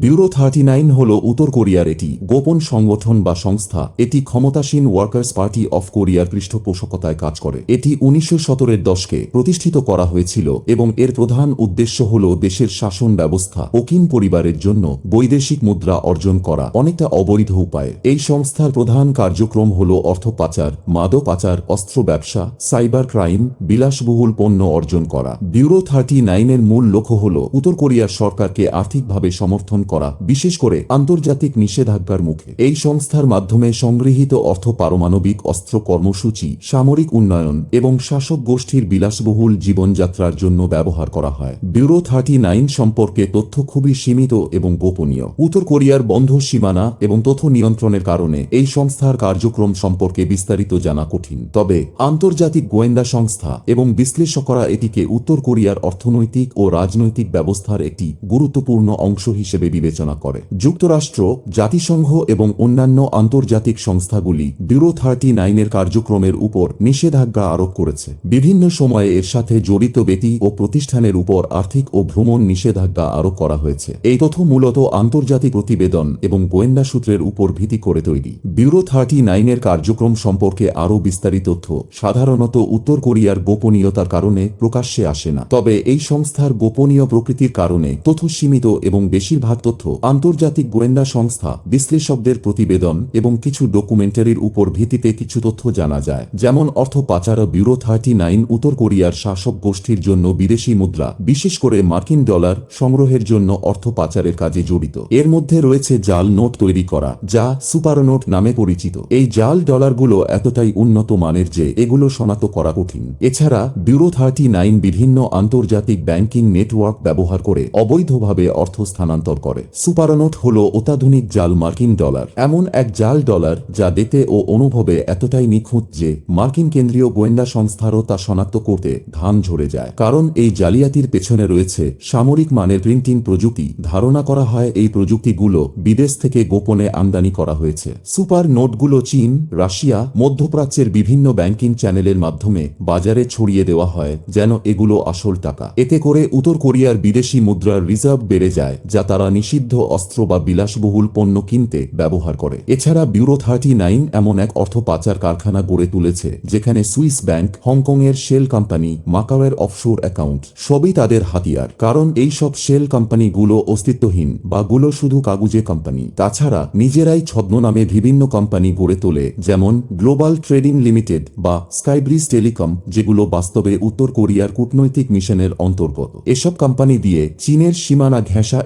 Bureau thirty nine হল উত্তর কোরিয়ার এটি। গোপন সংগঠন বা সংস্থা, এটি ক্ষমতাসীন ওয়ার্কার্স পার্টি অফ কোরিয়ার পৃষ্ঠপোষকতায় কাজ করে। এটি উনিশশো সতেরোর দশকে প্রতিষ্ঠিত করা হয়েছিল এবং এর প্রধান উদ্দেশ্য হল দেশের শাসন ব্যবস্থা ওকিন পরিবারের জন্য বৈদেশিক মুদ্রা অর্জন করা, অনেকটা অবৈধ উপায়ে। এই সংস্থার প্রধান কার্যক্রম হল অর্থ পাচার, মাদক পাচার, অস্ত্র ব্যবসা, সাইবার ক্রাইম, বিলাসবহুল পণ্য অর্জন করা। ব্যুরো থার্টি নাইনের মূল লক্ষ্য হল উত্তর কোরিয়ার সরকারকে আর্থিকভাবে সমর্থন করা, বিশেষ করে আন্তর্জাতিক নিষেধাজ্ঞার মুখে। এই সংস্থার মাধ্যমে সংগৃহীত অর্থ পারমাণবিক অস্ত্র কর্মসূচি, সামরিক উন্নয়ন এবং শাসক গোষ্ঠীর বিলাসবহুল জীবনযাত্রার জন্য ব্যবহার করা হয়। ব্যুরো থার্টি নাইন সম্পর্কে তথ্য খুবই সীমিত এবং গোপনীয়। উত্তর কোরিয়ার বন্ধ সীমানা এবং তথ্য নিয়ন্ত্রণের কারণে এই সংস্থার কার্যক্রম সম্পর্কে বিস্তারিত জানা কঠিন। তবে, আন্তর্জাতিক গোয়েন্দা সংস্থা এবং বিশ্লেষকরা এটিকে উত্তর কোরিয়ার অর্থনৈতিক ও রাজনৈতিক ব্যবস্থার একটি গুরুত্বপূর্ণ অংশ হিসেবে বিবেচনা করে। যুক্তরাষ্ট্র, জাতিসংঘ এবং অন্যান্য আন্তর্জাতিক সংস্থাগুলি ব্যুরো থার্টি নাইনের কার্যক্রমের উপর নিষেধাজ্ঞা আরোপ করেছে। বিভিন্ন সময়ে এর সাথে জড়িত ব্যক্তি ও প্রতিষ্ঠানের উপর আর্থিক ও ভ্রমণ নিষেধাজ্ঞা আরোপ করা হয়েছে। এই তথ্য মূলত আন্তর্জাতিক প্রতিবেদন এবং গোয়েন্দা সূত্রের উপর ভিত্তি করে তৈরি। ব্যুরো থার্টি নাইনের কার্যক্রম সম্পর্কে আরও বিস্তারিত তথ্য সাধারণত উত্তর কোরিয়ার গোপনীয়তার কারণে প্রকাশ্যে আসে না। তবে এই সংস্থার গোপনীয় প্রকৃতির কারণে তথ্য সীমিত এবং বেশিরভাগ তথ্য, আন্তর্জাতিক গোয়েন্দা সংস্থা, বিশ্লেষকদের প্রতিবেদন এবং কিছু ডকুমেন্টারির উপর ভিত্তিতে কিছু তথ্য জানা যায়। যেমন অর্থ পাচার ব্যুরো থার্টি নাইন উত্তর কোরিয়ার শাসক গোষ্ঠীর জন্য বিদেশি মুদ্রা, বিশেষ করে মার্কিন ডলার, সংগ্রহের জন্য অর্থ পাচারের কাজে জড়িত। এর মধ্যে রয়েছে জাল নোট তৈরি করা, যা সুপার নোট নামে পরিচিত। এই জাল ডলারগুলো এতটাই উন্নত মানের যে এগুলো শনাক্ত করা কঠিন। এছাড়া, ব্যুরো থার্টি নাইন বিভিন্ন আন্তর্জাতিক ব্যাংকিং নেটওয়ার্ক ব্যবহার করে অবৈধভাবে অর্থ স্থানান্তর করে। সুপারনোট হল অত্যাধুনিক জাল মার্কিন ডলার। এমন এক জাল ডলার যা দেখতে ও অনুভবে এতটাই নিখুঁত যে মার্কিন কেন্দ্রীয় গোয়েন্দা সংস্থারও তা শনাক্ত করতে ধান ঝরে যায়। কারণ এই জালিয়াতির পেছনে রয়েছে সামরিক মানের প্রিন্টিং প্রযুক্তি। ধারণা করা হয় এই প্রযুক্তিগুলো বিদেশ থেকে গোপনে আমদানি করা হয়েছে। সুপার নোটগুলো চীন, রাশিয়া, মধ্যপ্রাচ্যের বিভিন্ন ব্যাংকিং চ্যানেলের মাধ্যমে বাজারে ছড়িয়ে দেওয়া হয় যেন এগুলো আসল টাকা। এতে করে উত্তর কোরিয়ার বিদেশি মুদ্রার রিজার্ভ বেড়ে যায়, যা তারা নিষিদ্ধ অস্ত্র বা বিলাসবহুল পণ্য কিনতে ব্যবহার করে। এছাড়া ব্যুরো থার্টি নাইন এমন এক অর্থ পাচার কারখানা গড়ে তুলেছে, যেখানে সুইস ব্যাংক, হংকংয়ের শেল কোম্পানি, মাকাওয়ের অফশোর অ্যাকাউন্ট, সবই তাদের হাতিয়ার। কারণ এই সব শেল কোম্পানিগুলো অস্তিত্বহীন বা গুলো শুধু কাগুজে কোম্পানি। তাছাড়া নিজেরাই ছদ্মনামে বিভিন্ন কোম্পানি গড়ে তোলে, যেমন গ্লোবাল ট্রেডিং লিমিটেড বা স্কাইব্রিজ টেলিকম যেগুলো বাস্তবে উত্তর কোরিয়ার কূটনৈতিক মিশনের অন্তর্গত। এসব কোম্পানি দিয়ে চীনের সীমানা ঘেঁষা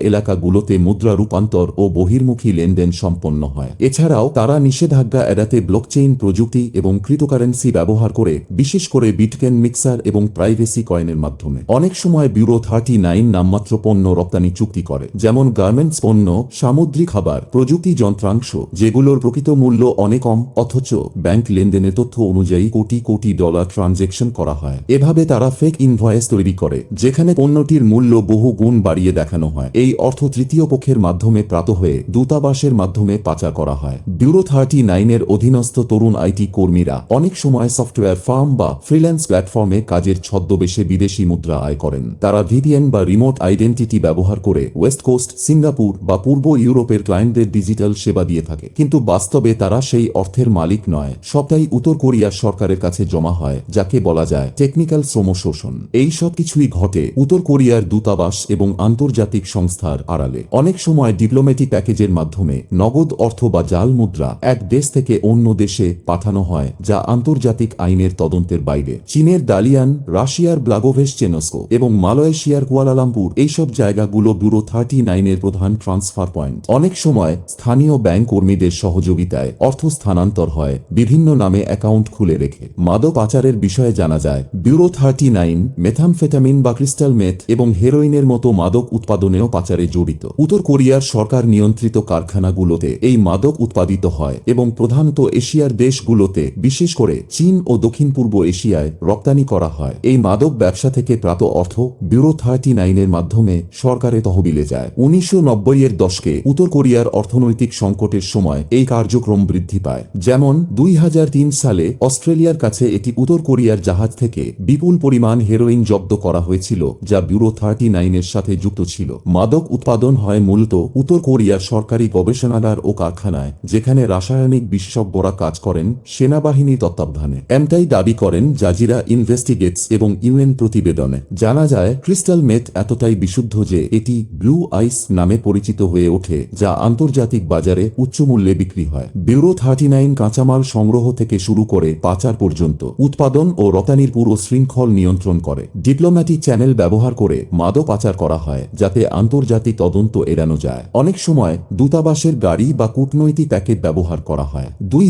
এলাকাগুলোতে মুদ্রা রূপান্তর ও বহির্মুখী লেনদেন সম্পন্ন হয়। এছাড়াও তারা নিষেধাজ্ঞা এড়াতে ব্লকচেইন প্রযুক্তি এবং ক্রিপ্টোকারেন্সি ব্যবহার করে, বিশেষ করে বিটকেন মিক্সার এবং প্রাইভেসি কয়েনের মাধ্যমে। অনেক সময় ব্যুরো থার্টি নাইন নামমাত্র পণ্য রপ্তানি চুক্তি করে, যেমন গার্মেন্টস পণ্য, সামুদ্রিক খাবার, প্রযুক্তি যন্ত্রাংশ, যেগুলোর প্রকৃত মূল্য অনেক কম, অথচ ব্যাংক লেনদেনের তথ্য অনুযায়ী কোটি কোটি ডলার ট্রানজেকশন করা হয়। এভাবে তারা ফেক ইনভয়েস তৈরি করে, যেখানে পণ্যটির মূল্য বহু গুণ বাড়িয়ে দেখানো হয়। এই অর্থ তৃতীয় পক্ষের মাধ্যমে প্রাত হয়ে দূতাবাসের মাধ্যমে পাচার করা হয়। ব্যুরো থার্টি নাইনের অধীনস্থ তরুণ আইটি কর্মীরা অনেক সময় সফটওয়্যার ফার্ম বা ফ্রিল্যান্স প্ল্যাটফর্মে কাজের ছদ্মবেশে বিদেশি মুদ্রা আয় করেন। তারা ভিভিএন বা রিমোট আইডেন্টিটি ব্যবহার করে ওয়েস্ট কোস্ট, সিঙ্গাপুর বা পূর্ব ইউরোপের ক্লায়েন্টদের ডিজিটাল সেবা দিয়ে থাকে। কিন্তু বাস্তবে তারা সেই অর্থের মালিক নয়। সবটাই উত্তর কোরিয়ার সরকারের কাছে জমা হয়, যাকে বলা যায় টেকনিক্যাল শ্রম শোষণ এই সব কিছুই ঘটে উত্তর কোরিয়ার দূতাবাস এবং আন্তর্জাতিক সংস্থার আড়ালে। অনেক সময় ডিপ্লোম্যাটিক প্যাকেজের মাধ্যমে নগদ অর্থ বা জাল মুদ্রা এক দেশ থেকে অন্য দেশে পাঠানো হয়, যা আন্তর্জাতিক আইনের তদন্তের বাইরে। চীনের দালিয়ান, রাশিয়ার ব্লাগোভেস চেনস্কো এবং মালয়েশিয়ার কুয়ালালামপুর, এইসব জায়গাগুলো ব্যুরো থার্টি নাইনের প্রধান ট্রান্সফার পয়েন্ট অনেক সময় স্থানীয় ব্যাংক কর্মীদের সহযোগিতায় অর্থ স্থানান্তর হয়, বিভিন্ন নামে অ্যাকাউন্ট খুলে রেখে। মাদক পাচারের বিষয়ে জানা যায়, ব্যুরো থার্টি নাইন মেথামফেটামিন বা ক্রিস্টাল মেথ এবং হেরোইনের মতো মাদক উৎপাদনেও পাচারে জড়িত। উত্তর কোরিয়ার সরকার নিয়ন্ত্রিত কারখানাগুলোতে এই মাদক উৎপাদিত হয় এবং প্রধানত এশিয়ার দেশগুলোতে, বিশেষ করে চীন ও দক্ষিণ পূর্ব এশিয়ায় রপ্তানি করা হয়। এই মাদক ব্যবসা থেকে প্রাপ্ত অর্থ ব্যুরো থার্টি নাইনের মাধ্যমে সরকারে তহবিলে যায়। উনিশশো এর দশকে উত্তর কোরিয়ার অর্থনৈতিক সংকটের সময় এই কার্যক্রম বৃদ্ধি পায়। যেমন, দুই হাজার তিন সালে অস্ট্রেলিয়ার কাছে এটি উত্তর কোরিয়ার জাহাজ থেকে বিপুল পরিমাণ হেরোইন জব্দ করা হয়েছিল, যা ব্যুরো থার্টি নাইনের সাথে যুক্ত ছিল। মাদক উৎপাদন হয় মূলত উত্তর কোরিয়ার সরকারি গবেষণাগার ও কারখানায়, যেখানে রাসায়নিক বিশেষজ্ঞরা কাজ করেন সেনাবাহিনী তত্ত্বাবধানে। এমটাই দাবি করেন জাজিরা ইনভেস্টিগেটস এবং ইউএন প্রতিবেদনে। জানা যায়, ক্রিস্টাল মেথ এতটাই বিশুদ্ধ যে এটি ব্লু আইস নামে পরিচিত হয়ে ওঠে, যা আন্তর্জাতিক বাজারে উচ্চ মূল্যে বিক্রি হয়। ব্যুরো থার্টি নাইন কাঁচামাল সংগ্রহ থেকে শুরু করে পাচার পর্যন্ত উৎপাদন ও রপ্তানির পুরো শৃঙ্খল নিয়ন্ত্রণ করে। ডিপ্লোম্যাটিক চ্যানেল ব্যবহার করে মাদক পাচার করা হয়, যাতে আন্তর্জাতিক তদন্ত এড়ানো যায়। অনেক সময় দূতাবাসের গাড়ি বা কূটনৈতিক প্যাকেট ব্যবহার করা হয়। দুই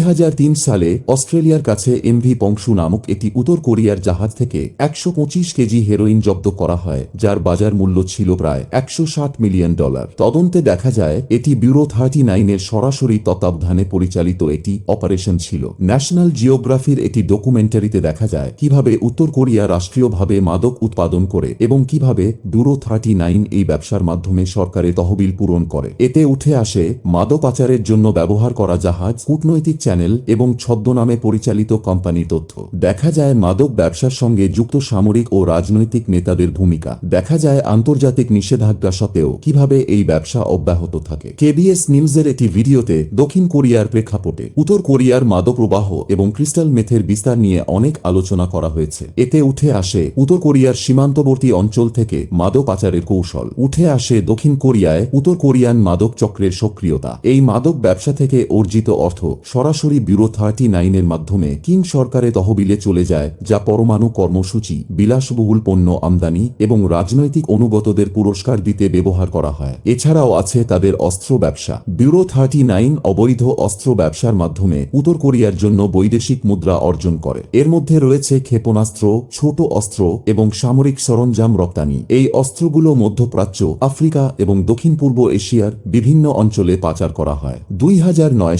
সালে অস্ট্রেলিয়ার কাছে এমভি পংশু নামক একটি উত্তর কোরিয়ার জাহাজ থেকে একশো পঁচিশ কেজি হেরোইন জব্দ করা হয়, যার বাজার মূল্য ছিল প্রায় একশো মিলিয়ন ডলার। তদন্তে দেখা যায়, এটি ব্যুরো থার্টি নাইনের সরাসরি তত্ত্বাবধানে পরিচালিত একটি অপারেশন ছিল। ন্যাশনাল জিওগ্রাফির একটি ডকুমেন্টারিতে দেখা যায়, কীভাবে উত্তর কোরিয়া রাষ্ট্রীয়ভাবে মাদক উৎপাদন করে এবং কীভাবে ব্যুরো থার্টি নাইন এই ব্যবসার মাধ্যমে সরকারের তহবিল পূরণ করে। এতে উঠে আসে মাদক পাচারের জন্য ব্যবহার করা জাহাজ, কূটনৈতিক চ্যানেল এবং ছদ্মনামে পরিচালিত কোম্পানির তথ্য। দেখা যায় মাদক ব্যবসার সঙ্গে যুক্ত সামরিক ও রাজনৈতিক নেতাদের ভূমিকা। দেখা যায় আন্তর্জাতিক নিষেধাজ্ঞা সত্ত্বেও কীভাবে এই ব্যবসা অব্যাহত থাকে। কেবিএস নিউজের একটি ভিডিওতে দক্ষিণ কোরিয়ার প্রেক্ষাপটে উত্তর কোরিয়ার মাদক প্রবাহ এবং ক্রিস্টাল মেথের বিস্তার নিয়ে অনেক আলোচনা করা হয়েছে। এতে উঠে আসে উত্তর কোরিয়ার সীমান্তবর্তী অঞ্চল থেকে মাদক পাচারের কৌশল। উঠে আসে দক্ষিণ কোরিয়ায় উত্তর কোরিয়ান মাদক চক্রের সক্রিয়তা। এই মাদক ব্যবসা থেকে অর্জিত অর্থ সরাসরি ব্যুরো থার্টি নাইনের মাধ্যমে কিম সরকারে তহবিলে চলে যায়, যা পরমাণু কর্মসূচি, বিলাসবহুল পণ্য আমদানি এবং রাজনৈতিক অনুগতদের পুরস্কার দিতে ব্যবহার করা হয়। এছাড়াও আছে তাদের অস্ত্র ব্যবসা। ব্যুরো থার্টি নাইন অবৈধ অস্ত্র ব্যবসার মাধ্যমে উত্তর কোরিয়ার জন্য বৈদেশিক মুদ্রা অর্জন করে। এর মধ্যে রয়েছে ক্ষেপণাস্ত্র, ছোট অস্ত্র এবং সামরিক সরঞ্জাম রপ্তানি। এই অস্ত্রগুলো মধ্যপ্রাচ্য, আফ্রিকা এবং দক্ষিণ পূর্ব এশিয়ার বিভিন্ন অঞ্চলে পাচার করা হয়। দুই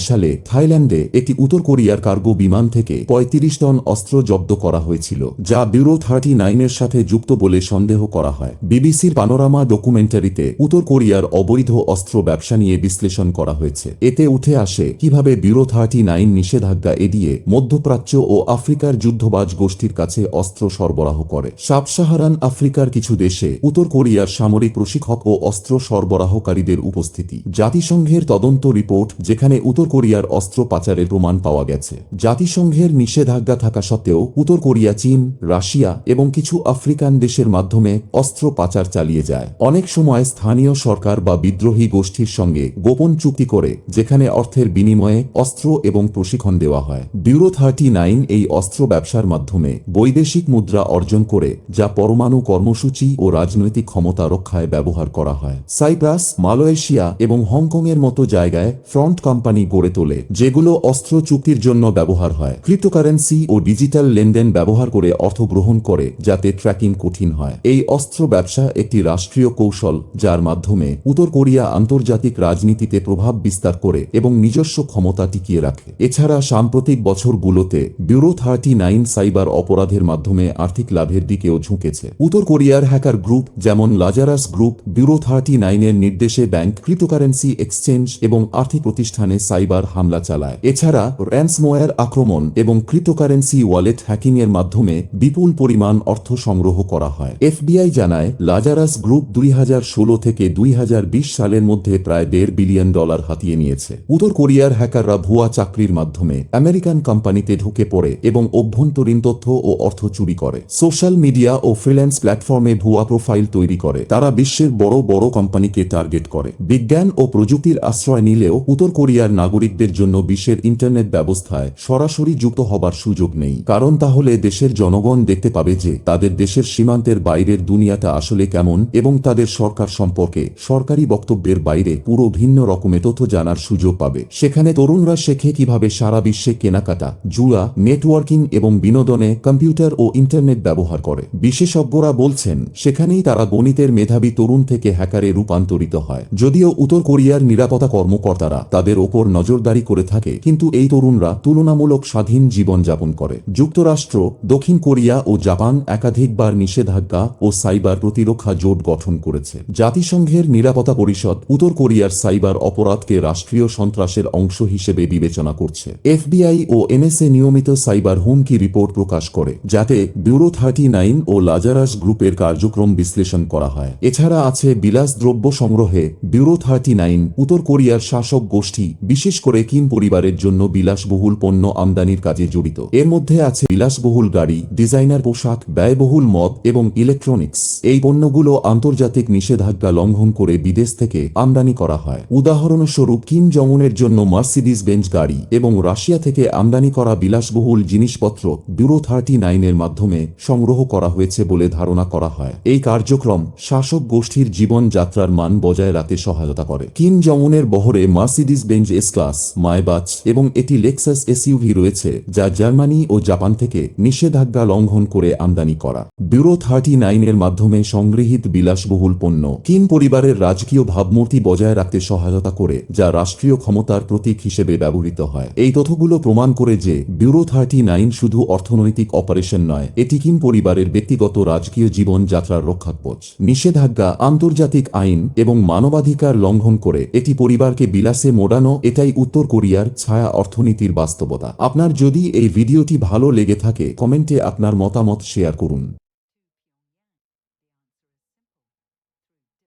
সালে থাইল্যান্ডে একটি উত্তর কোরিয়ার কার্গো বিমান থেকে পঁয়ত্রিশ টন অস্ত্র জব্দ করা হয়েছিল, যা ব্যুরো থার্টি নাইনের সাথে যুক্ত বলে সন্দেহ করা হয়। বিবিসির পানোরামা ডকুমেন্টারিতে উত্তর কোরিয়ার অবৈধ অস্ত্র ব্যবসা নিয়ে বিশ্লেষণ করা হয়েছে। এতে উঠে আসে কীভাবে ব্যুরো থার্টি নাইন নিষেধাজ্ঞা এড়িয়ে মধ্যপ্রাচ্য ও আফ্রিকার যুদ্ধবাজ গোষ্ঠীর কাছে অস্ত্র সরবরাহ করে। সাবসাহারান আফ্রিকার কিছু দেশে উত্তর কোরিয়ার সামরিক প্রশিক্ষক ও অস্ত্র সরবরাহকারীদের উপস্থিতি। জাতিসংঘের তদন্ত রিপোর্ট, যেখানে উত্তর কোরিয়ার অস্ত্র পাচারের প্রমাণ পাওয়া গেছে। জাতিসংঘের নিষেধাজ্ঞা থাকা সত্ত্বেও, উত্তর কোরিয়া, চীন, রাশিয়া এবং কিছু আফ্রিকান দেশের মাধ্যমে অস্ত্র পাচার চালিয়ে যায়। অনেক সময় স্থানীয় সরকার বা বিদ্রোহী গোষ্ঠীর সঙ্গে গোপন চুক্তি করে, যেখানে অর্থের বিনিময়ে অস্ত্র এবং প্রশিক্ষণ দেওয়া হয়। ব্যুরো থার্টি নাইন এই অস্ত্র ব্যবসার মাধ্যমে বৈদেশিক মুদ্রা অর্জন করে, যা পরমাণু কর্মসূচি ও রাজনৈতিক ক্ষমতা রক্ষায় ব্যবহার করা হয়। সাইপ্রাস, মালয়েশিয়া এবং হংকংয়ের মতো জায়গায় ফ্রন্ট কোম্পানি গড়ে তোলে, যেগুলো অস্ত্র চুক্তির জন্য ব্যবহার হয়। ক্রিপ্টোকারেন্সি ও ডিজিটাল লেনদেন ব্যবহার করে অর্থ গ্রহণ করে, যাতে ট্র্যাকিং কঠিন হয়। এই অস্ত্র ব্যবসা একটি রাষ্ট্রীয় কৌশল, যার মাধ্যমে উত্তর কোরিয়া আন্তর্জাতিক রাজনীতিতে প্রভাব বিস্তার করে এবং নিজস্ব ক্ষমতা টিকিয়ে রাখে। এছাড়া সাম্প্রতিক বছরগুলোতে ব্যুরো থার্টি নাইন সাইবার অপরাধের মাধ্যমে আর্থিক লাভের দিকেও ঝুঁকেছে। উত্তর কোরিয়ার হ্যাকার গ্রুপ যেমন লাজারাস গ্রুপ, ব্যুরো থার্টি নাইনের নির্দেশে ব্যাংক ক্রিপ্টোকারেন্সি এক্সচেঞ্জ এবং আর্থিক প্রতিষ্ঠানে সাইবার হামলা চালায়। এছাড়া র্যান্সমোয়ার আক্রমণ এবং ক্রিপ্টোকারেন্সি ওয়ালেট হ্যাকিং এর মাধ্যমে বিপুল পরিমাণ অর্থ সংগ্রহ করা হয়। এফবিআই জানায় লাজারাস গ্রুপ দুই হাজার ষোলো থেকে দুই হাজার বিশ সালের মধ্যে প্রায় দেড় বিলিয়ন ডলার হাতিয়ে নিয়েছে। উত্তর কোরিয়ার হ্যাকাররা ভুয়া চাকরির মাধ্যমে আমেরিকান কোম্পানিতে ঢুকে পড়ে এবং অভ্যন্তরীণ তথ্য ও অর্থ চুরি করে। সোশ্যাল মিডিয়া ও ফ্রিল্যান্স প্ল্যাটফর্মে ভুয়া প্রোফাইল তৈরি করে। তারা বিশ্বের বড় বড় কোম্পানিকে টার্গেট করে। বিজ্ঞান ও প্রযুক্তির আশ্রয় নিলেও উত্তর কোরিয়ার নাগরিকদের জন্য বিশ্বের ইন্টারনেট ব্যবস্থায় সরাসরি যুক্ত হবার সুযোগ নেই। কারণ তাহলে দেশের জনগণ দেখতে পাবে যে তাদের দেশের সীমান্তের বাইরের দুনিয়াটা আসলে কেমন এবং তাদের সরকার সম্পর্কে সরকারি বক্তব্যের বাইরে পুরো ভিন্ন রকমের তথ্য জানার সুযোগ পাবে। সেখানে তরুণরা শেখে কীভাবে সারা বিশ্বে কেনাকাটা, জুয়া, নেটওয়ার্কিং এবং বিনোদনে কম্পিউটার ও ইন্টারনেট ব্যবহার করে। বিশেষজ্ঞরা বলছেন, সেখানেই তারা গণিতের মেধাবী তরুণ থেকে হ্যাকারে রূপান্তরিত হয়। যদিও উত্তর কোরিয়ার নিরাপত্তা কর্মকর্তারা তাদের ওপর নজরদারি করে থাকে, কিন্তু এই তরুণরা তুলনামূলক স্বাধীন জীবন যাপন করে। যুক্তরাষ্ট্র, দক্ষিণ কোরিয়া ও জাপান একাধিকবার নিষেধাজ্ঞা ও সাইবার প্রতিরক্ষা জোট গঠন করেছে। জাতিসংঘের নিরাপত্তা পরিষদ উত্তর কোরিয়ার সাইবার অপরাধকে রাষ্ট্রীয় সন্ত্রাসের অংশ হিসেবে বিবেচনা করছে। এফবিআই ও এনএসএ নিয়মিত সাইবার হুমকি রিপোর্ট প্রকাশ করে, যাতে ব্যুরো থার্টি নাইন ও লাজারাস গ্রুপের কার্যক্রম বিশ্লেষণ করা হয়। এছাড়া আছে বিলাসদ্রব্য দ্রব্য সংগ্রহে, ব্যুরো থার্টি নাইন, উত্তর কোরিয়ার শাসক গোষ্ঠী, বিশেষ করে কিম পরিবারের জন্য বিলাসবহুল পণ্য আমদানির কাজে জড়িত। এর মধ্যে আছে বিলাসবহুল গাড়ি, ডিজাইনার পোশাক, ব্যয়বহুল মদ এবং ইলেকট্রনিক্স। এই পণ্যগুলো আন্তর্জাতিক নিষেধাজ্ঞা লঙ্ঘন করে বিদেশ থেকে আমদানি করা হয়। উদাহরণস্বরূপ কিম জমনের জন্য মার্সিডিস বেঞ্চ গাড়ি এবং রাশিয়া থেকে আমদানি করা বিলাসবহুল জিনিসপত্র ব্যুরো থার্টি নাইনের মাধ্যমে সংগ্রহ করা হয়েছে বলে ধারণা করা হয়। এই কার্যক্রম শাসক গোষ্ঠীর জীবনযাত্রার মান বজায় রাখতে সহায়তা করে। কিম জমনের বহরে Mercedes Benz S class, Maybach এবং এটি লেক্সাস এসইউভি রয়েছে, যা জার্মানি ও জাপান থেকে নিষেধাজ্ঞা লঙ্ঘন করে আমদানি করা। ব্যুরো থার্টি নাইনের মাধ্যমে সংগৃহীত বিলাসবহুল পণ্য। কিম পরিবারের রাজকীয় ভাবমূর্তি বজায় রাখতে সহায়তা করে, যা রাষ্ট্রীয় ক্ষমতার প্রতীক হিসেবে ব্যবহৃত হয়। এই তথ্যগুলো প্রমাণ করে যে, ব্যুরো থার্টি নাইন শুধু অর্থনৈতিক অপারেশন নয়, এটি কিম পরিবারের ব্যক্তিগত রাজকীয় জীবন যাত্রার রক্ষাকবচ নিষেধাজ্ঞা আন্তর্জাতিক আইন এবং মানবাধিকার লঙ্ঘন করে এটি পরিবারকে বিলাসে মোড়ানো, এটাই উত্তর কোরিয়ার ছায়া অর্থনীতির বাস্তবতা। আপনার যদি এই ভিডিওটি ভালো লেগে থাকে, কমেন্টে আপনার মতামত শেয়ার করুন।